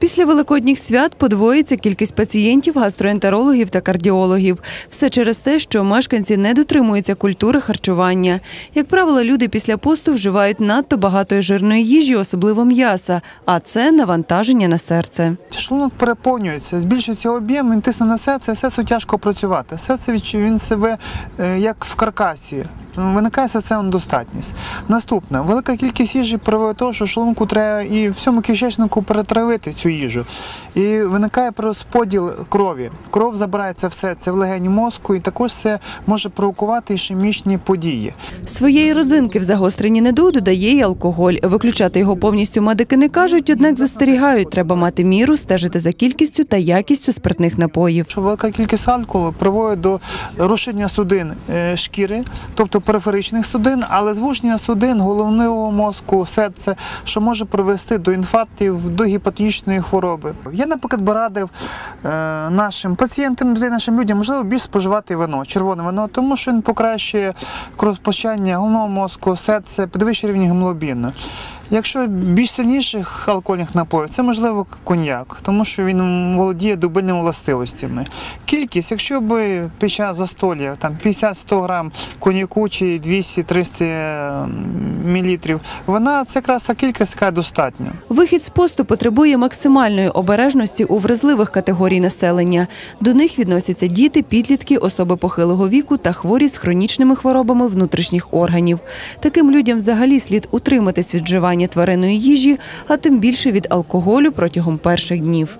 Після великодніх свят подвоїться кількість пацієнтів, гастроентерологів та кардіологів. Все через те, що мешканці не дотримуються культури харчування. Як правило, люди після посту вживають надто багато жирної їжі, особливо м'яса, а це навантаження на серце. Шлунок переповнюється, збільшується об'єм, він тисне на серце, серцю тяжко працювати. Серце він себе е, як в каркасі. Виникає серцева недостатність. Наступне, велика кількість їжі приводить до того, що шлунку треба і всьому кишечнику перетравити цю їжу. І виникає розподіл крові. Кров забирається в серце, в легені мозку, і також це може провокувати ішемічні події. Своєї родзинки в загостренні недуг додає й алкоголь. Виключати його повністю медики не кажуть, однак застерігають, треба мати міру, стежити за кількістю та якістю спиртних напоїв. що велика кількість алкоголю приводить до розширення судин е, шкіри, тобто периферичних судин, але звуження судин головного мозку, серця, що може привести до інфарктів, до гіпотонічної хвороби. Я, наприклад, би радив е, нашим пацієнтам, нашим людям, можливо, більш споживати вино, червоне вино, тому що він покращує кровоспочання головного мозку, серця, підвищує рівень гемоглобіну. Якщо більш сильніших алкогольних напоїв, це можливо коньяк, тому що він володіє дубильними властивостями. Кількість, якщо би під час застолля там 50-100 грам коньяку чи 200-300 мл, вона це якраз та кількість, яка достатньо. Вихід з посту потребує максимальної обережності у вразливих категорій населення. До них відносяться діти, підлітки, особи похилого віку та хворі з хронічними хворобами внутрішніх органів. Таким людям взагалі слід утриматись від вживання тваринної їжі, а тим більше від алкоголю протягом перших днів.